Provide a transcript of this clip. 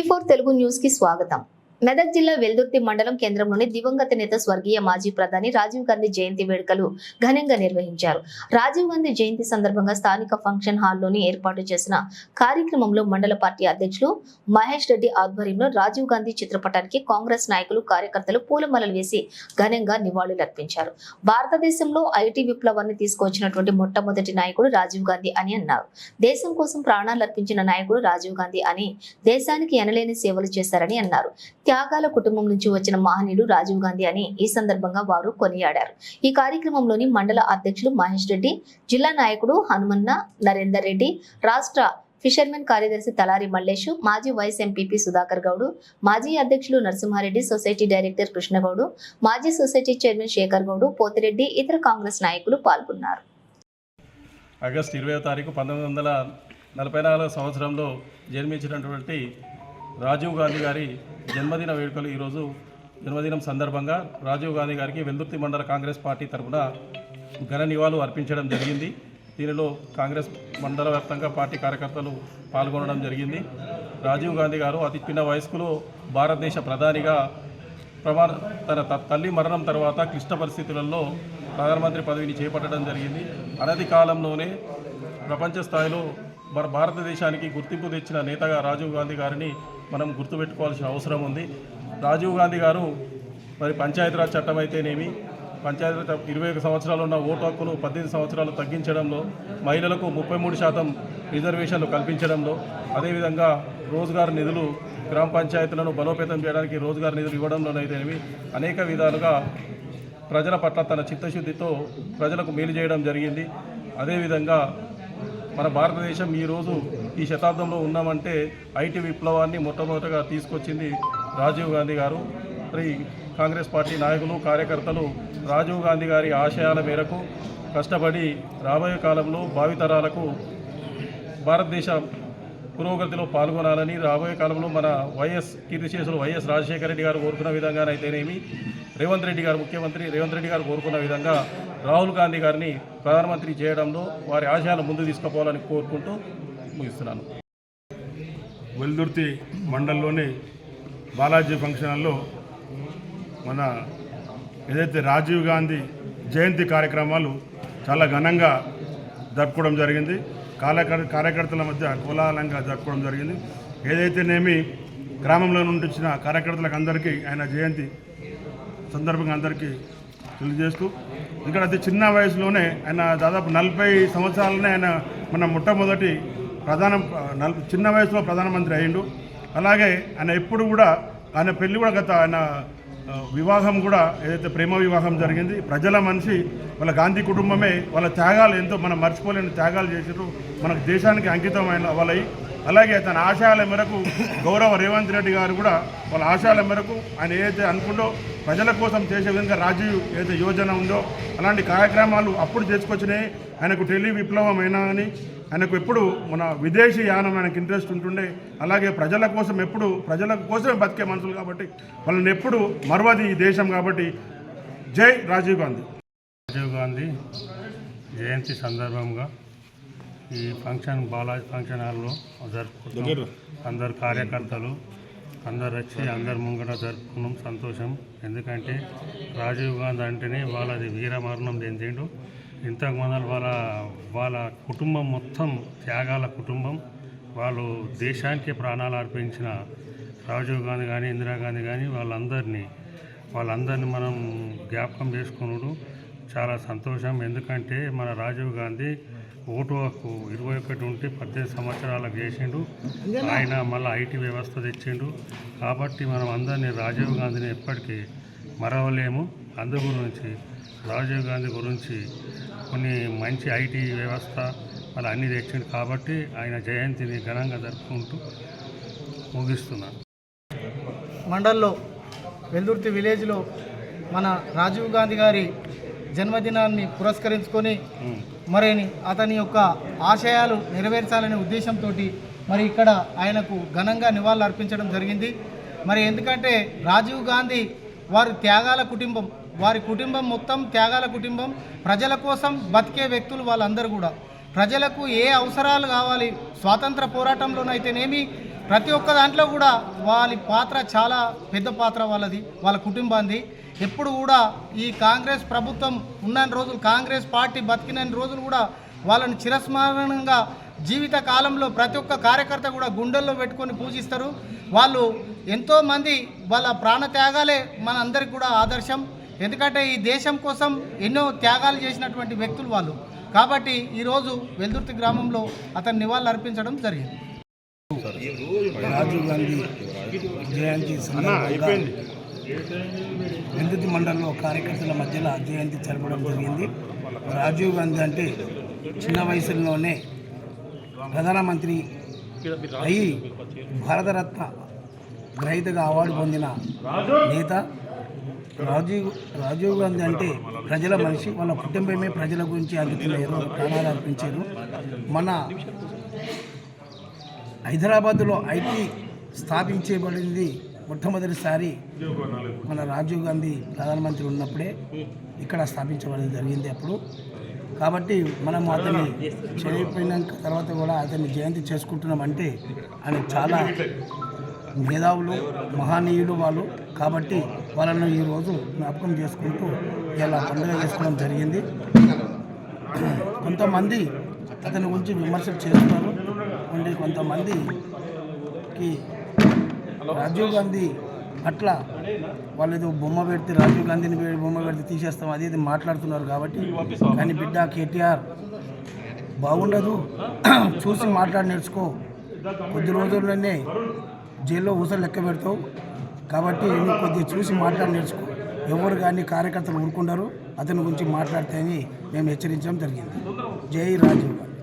TV four Telugu న్యూస్కి స్వాగతం. మెదక్ జిల్లా వెల్దుర్తి మండలం కేంద్రంలోని దివంగత నేత స్వర్గీయ మాజీ ప్రధాని రాజీవ్ గాంధీ జయంతి వేడుకలు ఘనంగా నిర్వహించారు. రాజీవ్ గాంధీ జయంతి సందర్భంగా స్థానిక ఫంక్షన్ హాల్లోని ఏర్పాటు చేసిన కార్యక్రమంలో మండల పార్టీ అధ్యక్షులు మహేష్ రెడ్డి ఆధ్వర్యంలో రాజీవ్ గాంధీ చిత్రపటానికి కాంగ్రెస్ నాయకులు కార్యకర్తలు పూలమాలలు వేసి ఘనంగా నివాళులర్పించారు భారతదేశంలో ఐటీ విప్లవాన్ని తీసుకొచ్చినటువంటి మొట్టమొదటి నాయకుడు రాజీవ్ గాంధీ అని అన్నారు. దేశం కోసం ప్రాణాలు అర్పించిన నాయకుడు రాజీవ్ గాంధీ అని దేశానికి ఎనలేని సేవలు చేశారని అన్నారు. త్యాగాల కుటుంబం నుంచి వచ్చిన మహనీయుడు రాజీవ్ గాంధీ అని ఈ సందర్భంగా వారు కొనియాడారు. ఈ కార్యక్రమంలోని మండల అధ్యక్షులు మహేష్ రెడ్డి జిల్లా నాయకుడు హనుమన్న నరేందర్ రెడ్డి రాష్ట్ర ఫిషర్మెన్ కార్యదర్శి తలారి మల్లేషు మాజీ వైస్ ఎంపీపీ సుధాకర్ గౌడు మాజీ అధ్యక్షులు నరసింహారెడ్డి సొసైటీ డైరెక్టర్ కృష్ణగౌడు మాజీ సొసైటీ చైర్మన్ శేఖర్ గౌడు పోతిరెడ్డి ఇతర కాంగ్రెస్ నాయకులు పాల్గొన్నారు. ఆగస్టు ఇరవై తారీఖు పంతొమ్మిది వందల నలభై నాలుగో సంవత్సరంలో జన్మించినటువంటి రాజీవ్ గాంధీ గారి జన్మదిన వేడుకలు ఈరోజు జన్మదినం సందర్భంగా రాజీవ్ గాంధీ గారికి వెల్దుర్తి మండల కాంగ్రెస్ పార్టీ తరఫున ఘన నివాళులు అర్పించడం జరిగింది. దీనిలో కాంగ్రెస్ మండల వ్యాప్తంగా పార్టీ కార్యకర్తలు పాల్గొనడం జరిగింది. రాజీవ్ గాంధీ గారు అతి చిన్న వయస్కులో భారతదేశ ప్రధానిగా ప్రమాణ తన త- తల్లి మరణం తర్వాత క్లిష్ట పరిస్థితులలో ప్రధానమంత్రి పదవిని చేపట్టడం జరిగింది. అనతి కాలంలోనే ప్రపంచ స్థాయిలో మన భారతదేశానికి గుర్తింపు తెచ్చిన నేతగా రాజీవ్ గాంధీ గారిని మనం గుర్తుపెట్టుకోవాల్సిన అవసరం ఉంది. రాజీవ్ గాంధీ గారు మరి పంచాయతీరాజ్ చట్టం అయితేనేమి పంచాయతీ ఇరవై ఒక సంవత్సరాలు ఉన్న ఓటు హక్కును పద్దెనిమిది సంవత్సరాలు తగ్గించడంలో మహిళలకు ముప్పై మూడు శాతం రిజర్వేషన్లు కల్పించడంలో అదేవిధంగా రోజ్గార్ నిధులు గ్రామ పంచాయతీలను బలోపేతం చేయడానికి రోజ్గార్ నిధులు ఇవ్వడంలోనైతేనేమి అనేక విధాలుగా ప్రజల పట్ల తన చిత్తశుద్ధితో ప్రజలకు మేలు చేయడం జరిగింది. అదేవిధంగా మన భారతదేశం ఈరోజు ఈ శతాబ్దంలో ఉన్నామంటే ఐటీ విప్లవాన్ని మొట్టమొదటగా తీసుకొచ్చింది రాజీవ్ గాంధీ గారు. మరి కాంగ్రెస్ పార్టీ నాయకులు కార్యకర్తలు రాజీవ్ గాంధీ గారి ఆశయాల మేరకు కష్టపడి రాబోయే కాలంలో భావితరాలకు భారతదేశ పురోగతిలో పాల్గొనాలని రాబోయే కాలంలో మన వైఎస్ కీర్తిశేషులు వైఎస్ రాజశేఖర రెడ్డి గారు కోరుకున్న విధంగానైతేనేమి రేవంత్ రెడ్డి గారు ముఖ్యమంత్రి రేవంత్ రెడ్డి గారు కోరుకున్న విధంగా రాహుల్ గాంధీ గారిని ప్రధానమంత్రి చేయడంలో వారి ఆశయాలు ముందు తీసుకుపోవాలని కోరుకుంటూ ముగిస్తున్నాను. వెల్దుర్తి మండలంలోని బాలాజీ ఫంక్షన్ హాల్లో మన ఏదైతే రాజీవ్ గాంధీ జయంతి కార్యక్రమాలు చాలా ఘనంగా జరుపుకోవడం జరిగింది. కార్యకర్ కార్యకర్తల మధ్య కోలాహలంగా జరుపుకోవడం జరిగింది. ఏదైతేనేమి గ్రామంలో నుండి వచ్చిన కార్యకర్తలకు అందరికీ ఆయన జయంతి సందర్భంగా అందరికీ తెలియజేస్తూ ఇక్కడ అతి చిన్న వయసులోనే ఆయన దాదాపు నలభై సంవత్సరాలనే ఆయన మన మొట్టమొదటి ప్రధాన చిన్న వయసులో ప్రధానమంత్రి అయ్యిండు. అలాగే ఆయన ఎప్పుడు కూడా ఆయన పెళ్ళి కూడా గత ఆయన వివాహం కూడా ఏదైతే ప్రేమ వివాహం జరిగింది ప్రజల మనిషి వాళ్ళ గాంధీ కుటుంబమే వాళ్ళ త్యాగాలు ఎంతో మనం మర్చిపోలేని త్యాగాలు చేసారు మనకు దేశానికి అంకితమైన వాళ్ళయి అలాగే తన ఆశయాల మేరకు గౌరవ రేవంత్ రెడ్డి గారు కూడా వాళ్ళ ఆశయాల మేరకు ఆయన ఏదైతే అనుకుంటో ప్రజల కోసం చేసే విధంగా రాజీవ్ ఏదైతే యోజన ఉందో అలాంటి కార్యక్రమాలు అప్పుడు చేసుకొచ్చినాయి. ఆయనకు టెలి విప్లవం అయినా అని ఆయనకు ఎప్పుడు మన విదేశీ యానం ఆయనకు ఇంట్రెస్ట్ ఉంటుండే. అలాగే ప్రజల కోసం ఎప్పుడు ప్రజల కోసమే బతికే మనుషులు కాబట్టి వాళ్ళని ఎప్పుడు మరవది ఈ దేశం కాబట్టి జై రాజీవ్ గాంధీ. రాజీవ్ గాంధీ జయంతి సందర్భంగా ఈ ఫంక్షన్ బాలాజీ ఫంక్షన్ హాల్లో జరుపుకుంటాం. అందరు కార్యకర్తలు అందరు వచ్చి అందరు ముంగట జరుపుకున్నాం సంతోషం. ఎందుకంటే రాజీవ్ గాంధీ అంటేనే వాళ్ళది వీరమరణం చెందిండు. ఇంతకు మొదలు వాళ్ళ వాళ్ళ కుటుంబం మొత్తం త్యాగాల కుటుంబం. వాళ్ళు దేశానికి ప్రాణాలు అర్పించిన రాజీవ్ గాంధీ కానీ ఇందిరాగాంధీ కానీ వాళ్ళందరినీ వాళ్ళందరినీ మనం జ్ఞాపకం చేసుకున్నాడు. చాలా సంతోషం. ఎందుకంటే మన రాజీవ్ గాంధీ ఓటు హక్కు ఇరవై ఒకటి ఉంటే పద్దెనిమిది సంవత్సరాలకు చేసిండు. ఆయన మళ్ళీ ఐటీ వ్యవస్థ తెచ్చిండు. కాబట్టి మనం అందరినీ రాజీవ్ గాంధీని ఎప్పటికీ మరవలేము. అందు గురించి రాజీవ్ గాంధీ గురించి కొన్ని మంచి ఐటీ వ్యవస్థ మళ్ళీ అన్నీ తెచ్చిండు కాబట్టి ఆయన జయంతిని ఘనంగా జరుపుకుంటూ ముగిస్తున్నాను మండల్లో వెల్దుర్తి విలేజ్లో మన రాజీవ్ గాంధీ గారి జన్మదినాన్ని పురస్కరించుకొని ఉమ్. మరి అతని యొక్క ఆశయాలు నెరవేర్చాలనే ఉద్దేశంతో మరి ఇక్కడ ఆయనకు ఘనంగా నివాళులు అర్పించడం జరిగింది. మరి ఎందుకంటే రాజీవ్ గాంధీ వారి త్యాగాల కుటుంబం వారి కుటుంబం మొత్తం త్యాగాల కుటుంబం ప్రజల కోసం బతికే వ్యక్తులు వాళ్ళందరూ కూడా. ప్రజలకు ఏ అవసరాలు కావాలి స్వాతంత్ర పోరాటంలోనైతేనేమి ప్రతి ఒక్క దాంట్లో కూడా వాళ్ళ పాత్ర చాలా పెద్ద పాత్ర వాళ్ళది వాళ్ళ కుటుంబాంది ఎప్పుడు కూడా ఈ కాంగ్రెస్ ప్రభుత్వం ఉన్న రోజులు కాంగ్రెస్ పార్టీ బతికిన రోజులు కూడా వాళ్ళని చిరస్మరణంగా జీవిత కాలంలో ప్రతి ఒక్క కార్యకర్త కూడా గుండెల్లో పెట్టుకొని పూజిస్తారు. వాళ్ళు ఎంతోమంది వాళ్ళ ప్రాణ త్యాగాలే మన అందరికి కూడా ఆదర్శం. ఎందుకంటే ఈ దేశం కోసం ఎన్నో త్యాగాలు చేసినటువంటి వ్యక్తులు వాళ్ళు. కాబట్టి ఈరోజు వెల్దుర్తి గ్రామంలో అతను నివాళులు అర్పించడం జరిగింది. రాజీవ్ గాంధీ జయంతి సందర్భంగా విద్యుత్ మండలంలో కార్యకర్తల మధ్యలో జయంతి జరపడం జరిగింది. రాజీవ్ గాంధీ అంటే చిన్న వయసులోనే ప్రధానమంత్రి అయి భారతరత్న గ్రహీతగా అవార్డు పొందిన నేత. రాజీవ్ రాజీవ్ గాంధీ అంటే ప్రజల మనిషి. వాళ్ళ కుటుంబమే ప్రజల గురించి అందుతున్నారు ప్రాణాలు అర్పించారు. మన హైదరాబాద్లో ఐటీ స్థాపించబడింది మొట్టమొదటిసారి మన రాజీవ్ గాంధీ ప్రధానమంత్రి ఉన్నప్పుడే ఇక్కడ స్థాపించబడింది జరిగింది అప్పుడు. కాబట్టి మనం అతన్ని చనిపోయినాక తర్వాత కూడా అతన్ని జయంతి చేసుకుంటున్నామంటే ఆయన చాలా మేధావులు మహనీయులు వాళ్ళు. కాబట్టి వాళ్ళను ఈరోజు జ్ఞాపకం చేసుకుంటూ ఇలా పండుగ చేసుకోవడం జరిగింది. కొంతమంది అతని గురించి విమర్శలు చేస్తున్నారు. ఉండి కొంతమందికి రాజీవ్ గాంధీ అట్లా వాళ్ళు ఏదో బొమ్మ పెడితే రాజీవ్ గాంధీని బొమ్మ పెడితే తీసేస్తాం అది ఇది మాట్లాడుతున్నారు కాబట్టి. కానీ బిడ్డ కేటీఆర్ బాగుండదు. చూసి మాట్లాడి నేర్చుకో. కొద్ది రోజుల్లోనే జైల్లో ఊసలు లెక్క పెడతావు. కాబట్టి నువ్వు కొద్దిగా చూసి మాట్లాడి నేర్చుకో. ఎవరు కానీ కార్యకర్తలు ఊరుకుంటారు అతని గురించి మాట్లాడితే అని మేము హెచ్చరించడం జరిగింది. జై రాజీవ్ గాంధీ.